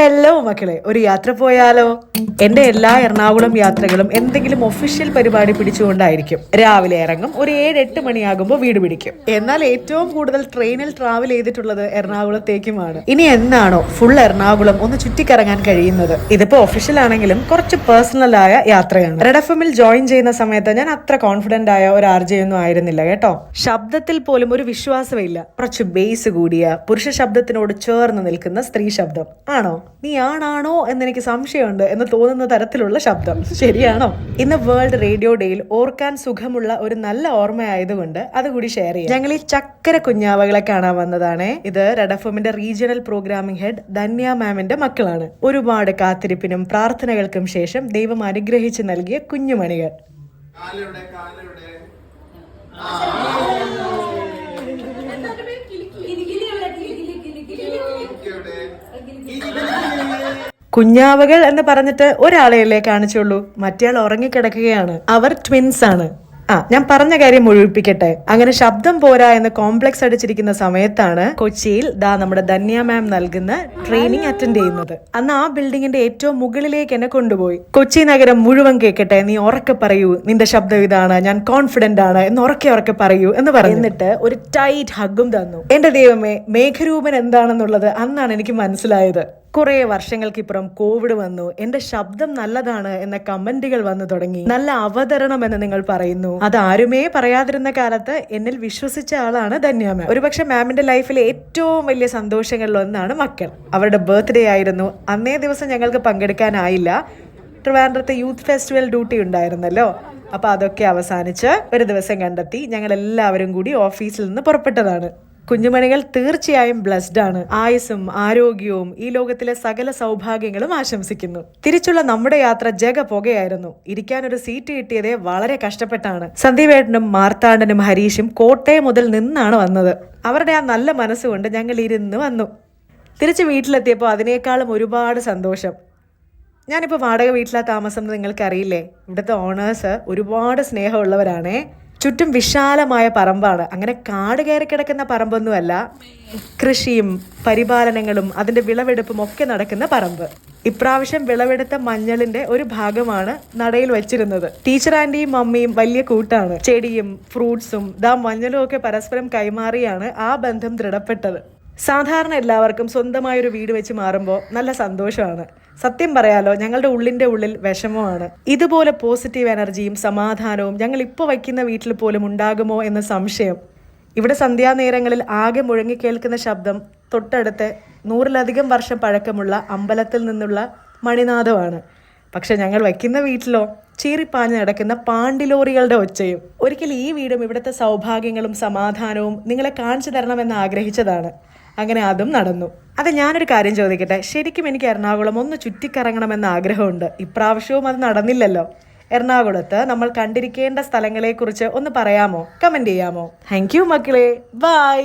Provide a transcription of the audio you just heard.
Hello മക്കളെ. ഒരു യാത്ര പോയാലോ? എന്റെ എല്ലാ എറണാകുളം യാത്രകളും എന്തെങ്കിലും ഒഫീഷ്യൽ പരിപാടി പിടിച്ചുകൊണ്ടായിരിക്കും. രാവിലെ ഇറങ്ങും ഒരു ഏഴ് എട്ട് മണിയാകുമ്പോൾ വീട് പിടിക്കും. എന്നാൽ ഏറ്റവും കൂടുതൽ ട്രെയിനിൽ ട്രാവൽ ചെയ്തിട്ടുള്ളത് എറണാകുളത്തേക്കുമാണ്. ഇനി എന്നാണോ ഫുൾ എറണാകുളം ഒന്ന് ചുറ്റിക്കറങ്ങാൻ കഴിയുന്നത്? ഇതിപ്പോ ഒഫീഷ്യൽ ആണെങ്കിലും കുറച്ച് പേഴ്സണൽ ആയ യാത്രയാണ്. റെഡ് എഫ് എമ്മിൽ ജോയിൻ ചെയ്യുന്ന സമയത്ത് ഞാൻ അത്ര കോൺഫിഡന്റ് ആയ ഒരു ആർജയൊന്നും ആയിരുന്നില്ല കേട്ടോ. ശബ്ദത്തിൽ പോലും ഒരു വിശ്വാസമില്ല. കുറച്ച് ബേസ് കൂടിയ പുരുഷ ശബ്ദത്തിനോട് ചേർന്ന് നിൽക്കുന്ന സ്ത്രീ ശബ്ദം. ആണോ? നീ ആണാണോ എന്ന് എനിക്ക് സംശയമുണ്ട് എന്ന് തോന്നുന്ന തരത്തിലുള്ള ശബ്ദം. ശരിയാണോ? ഇന്ന് വേൾഡ് റേഡിയോ ഡേയിൽ ഓർക്കാൻ സുഖമുള്ള ഒരു നല്ല ഓർമ്മയായതുകൊണ്ട് അതുകൂടി ഷെയർ ചെയ്യാം. ഞങ്ങൾ ഈ ചക്കര കുഞ്ഞാവകളെ കാണാൻ വന്നതാണ്. ഇത് റെഡഫമിന്റെ റീജിയണൽ പ്രോഗ്രാമിംഗ് ഹെഡ് ധന്യ മാമിന്റെ മക്കളാണ്. ഒരുപാട് കാത്തിരിപ്പിനും പ്രാർത്ഥനകൾക്കും ശേഷം ദൈവം അനുഗ്രഹിച്ച് നൽകിയ കുഞ്ഞുമണികൾ. ആ. കാലെവിടെ കുഞ്ഞാവകൾ എന്ന് പറഞ്ഞിട്ട് ഒരാളെയല്ലേ കാണിച്ചുള്ളൂ. മറ്റേയാൾ ഉറങ്ങിക്കിടക്കുകയാണ്. അവർ ട്വിൻസ് ആണ്. ആ ഞാൻ പറഞ്ഞ കാര്യം മുഴുവിപ്പിക്കട്ടെ. അങ്ങനെ ശബ്ദം പോരാ എന്ന് കോംപ്ലക്സ് അടിച്ചിരിക്കുന്ന സമയത്താണ് കൊച്ചിയിൽ ദാ നമ്മുടെ ധന്യ മാം നൽകുന്ന ട്രെയിനിങ് അറ്റൻഡ് ചെയ്യുന്നത്. അന്ന് ആ ബിൽഡിങ്ങിന്റെ ഏറ്റവും മുകളിലേക്ക് എന്നെ കൊണ്ടുപോയി. കൊച്ചി നഗരം മുഴുവൻ കേൾക്കട്ടെ നീ ഉറക്കെ പറയൂ. നിന്റെ ശബ്ദം ഇതാണ്. ഞാൻ കോൺഫിഡന്റ് ആണ് എന്ന് ഉറക്കെ ഉറക്കെ പറയൂ എന്ന് പറഞ്ഞിട്ട് ഒരു ടൈറ്റ് ഹഗ്ഗും തന്നു. എന്റെ ദൈവമേ മേഘരൂപൻ എന്താണെന്നുള്ളത് അന്നാണ് എനിക്ക് മനസ്സിലായത്. കുറെ വർഷങ്ങൾക്കിപ്പുറം കോവിഡ് വന്നു. എന്റെ ശബ്ദം നല്ലതാണ് എന്ന കമന്റുകൾ വന്നു തുടങ്ങി. നല്ല അവതരണം എന്ന് നിങ്ങൾ പറയുന്നു. അത് ആരുമേ പറയാതിരുന്ന കാലത്ത് എന്നിൽ വിശ്വസിച്ച ആളാണ് ധന്യ മാം ഒരുപക്ഷെ മാമിന്റെ ലൈഫിലെ ഏറ്റവും വലിയ സന്തോഷങ്ങളിൽ ഒന്നാണ് മക്കൾ. അവരുടെ ബർത്ത്ഡേ ആയിരുന്നു. അന്നേ ദിവസം ഞങ്ങൾക്ക് പങ്കെടുക്കാനായില്ല. ട്രിവാൻഡ്രത്തെ യൂത്ത് ഫെസ്റ്റിവൽ ഡ്യൂട്ടി ഉണ്ടായിരുന്നല്ലോ. അപ്പൊ അതൊക്കെ അവസാനിച്ച് ഒരു ദിവസം കണ്ടെത്തി ഞങ്ങൾ എല്ലാവരും കൂടി ഓഫീസിൽ നിന്ന് പുറപ്പെട്ടതാണ്. കുഞ്ഞുമണികൾ തീർച്ചയായും ബ്ലസ്ഡ് ആണ്. ആയുസ്സും ആരോഗ്യവും ഈ ലോകത്തിലെ സകല സൗഭാഗ്യങ്ങളും ആശംസിക്കുന്നു. തിരിച്ചുള്ള നമ്മുടെ യാത്ര ജഗ പുകയായിരുന്നു. ഇരിക്കാൻ ഒരു സീറ്റ് കിട്ടിയതേ വളരെ കഷ്ടപ്പെട്ടാണ്. സന്ദീപേട്ടനും മാർത്താണ്ഡനും ഹരീഷും കോട്ടയം മുതൽ നിന്നാണ് വന്നത്. അവരുടെ ആ നല്ല മനസ്സുകൊണ്ട് ഞങ്ങൾ ഇരുന്ന് വന്നു. തിരിച്ച് വീട്ടിലെത്തിയപ്പോൾ അതിനേക്കാളും ഒരുപാട് സന്തോഷം. ഞാനിപ്പോൾ വാടക വീട്ടിലാ താമസം എന്ന് നിങ്ങൾക്കറിയില്ലേ? ഇവിടുത്തെ ഓണേഴ്സ് ഒരുപാട് സ്നേഹമുള്ളവരാണേ. ചുറ്റും വിശാലമായ പറമ്പാണ്. അങ്ങനെ കാട് കയറി കിടക്കുന്ന പറമ്പൊന്നുമല്ല കൃഷിയും പരിപാലനങ്ങളും അതിന്റെ വിളവെടുപ്പും ഒക്കെ നടക്കുന്ന പറമ്പ്. ഇപ്രാവശ്യം വിളവെടുത്ത മഞ്ഞളിന്റെ ഒരു ഭാഗമാണ് നടയിൽ വെച്ചിരുന്നത്. ടീച്ചർ ആന്റിയും മമ്മിയും വലിയ കൂട്ടാണ്. ചെടിയും ഫ്രൂട്ട്സും ദാ മഞ്ഞളും ഒക്കെ പരസ്പരം കൈമാറിയാണ് ആ ബന്ധം ദൃഢപ്പെട്ടത്. സാധാരണ എല്ലാവർക്കും സ്വന്തമായ ഒരു വീട് വെച്ച് മാറുമ്പോൾ നല്ല സന്തോഷമാണ്. സത്യം പറയാലോ ഞങ്ങളുടെ ഉള്ളിന്റെ ഉള്ളിൽ വിഷമമാണ്. ഇതുപോലെ പോസിറ്റീവ് എനർജിയും സമാധാനവും ഞങ്ങൾ ഇപ്പോൾ വയ്ക്കുന്ന വീട്ടിൽ പോലും ഉണ്ടാകുമോ എന്ന സംശയം. ഇവിടെ സന്ധ്യാനേരങ്ങളിൽ ആകെ മുഴങ്ങി കേൾക്കുന്ന ശബ്ദം തൊട്ടടുത്ത് നൂറിലധികം വർഷം പഴക്കമുള്ള അമ്പലത്തിൽ നിന്നുള്ള മണിനാഥമാണ്. പക്ഷെ ഞങ്ങൾ വയ്ക്കുന്ന വീട്ടിലോ ചീറിപ്പാഞ്ഞ് നടക്കുന്ന പാണ്ടിലോറികളുടെ ഒച്ചയും ഒരിക്കൽ ഈ വീടും ഇവിടുത്തെ സൗഭാഗ്യങ്ങളും സമാധാനവും നിങ്ങളെ കാണിച്ചു തരണമെന്ന് ആഗ്രഹിച്ചതാണ്. അങ്ങനെ അതും നടന്നു. അത് ഞാനൊരു കാര്യം ചോദിക്കട്ടെ? ശരിക്കും എനിക്ക് എറണാകുളം ഒന്ന് ചുറ്റിക്കറങ്ങണമെന്ന് ആഗ്രഹമുണ്ട്. ഇപ്രാവശ്യവും അത് നടന്നില്ലല്ലോ. എറണാകുളത്ത് നമ്മൾ കണ്ടിരിക്കേണ്ട സ്ഥലങ്ങളെക്കുറിച്ച് ഒന്ന് പറയാമോ? കമന്റ് ചെയ്യാമോ? താങ്ക് യു മക്കളെ. ബൈ